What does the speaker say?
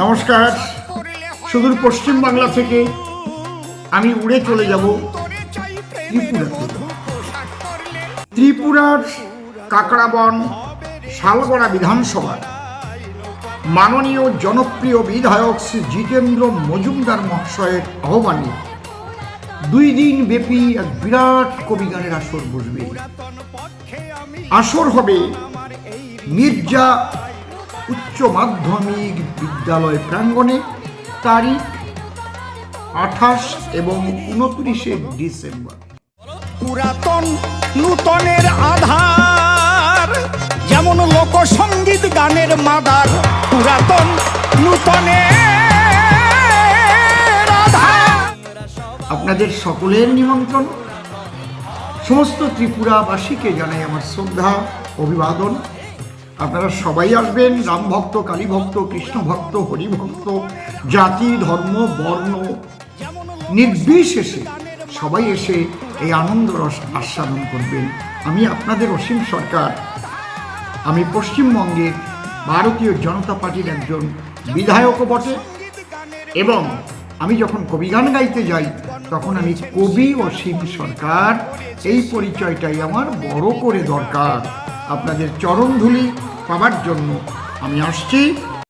নমস্কার। সুদূর পশ্চিম বাংলা থেকে আমি উড়ে চলে যাব ত্রিপুরাতে। ত্রিপুরার কাকড়াবন শালগড়া বিধানসভার মাননীয় জনপ্রিয় বিধায়ক শ্রী জিতেন্দ্র মজুমদার মহাশয়ের আহ্বানে দুই দিন ব্যাপী এক বিরাট কবিগানের আসর বসবে। আসর হবে মির্জা উচ্চ মাধ্যমিক বিদ্যালয় প্রাঙ্গণে তারিখ আঠাশ এবং উনত্রিশে ডিসেম্বর। পুরাতন নূতনের আধার যেমন লোকসঙ্গীত গানের মাদার পুরাতন নূতনের আপনাদের সকলের নিমন্ত্রণ। সমস্ত ত্রিপুরাবাসীকে জানাই আমার শ্রদ্ধা অভিবাদন। আপনারা সবাই আসবেন, রাম ভক্ত, কালী ভক্ত, কৃষ্ণ ভক্ত, হরি ভক্ত, জাতি, ধর্ম, বর্ণ। নির্বিশেষে সবাই এসে এই আনন্দ রস আস্বাদন করবেন। আমি আপনাদের অসীম সরকার। আমি পশ্চিমবঙ্গের ভারতীয় জনতা পার্টির একজন বিধায়কও বটে এবং আমি যখন কবিগান গাইতে যাই, তখন আমি কবি অসীম সরকার। এই পরিচয়টাই আমার বড় করে দরকার। আপনাদের চরণধুলি পাওয়ার জন্য আমি আসছি।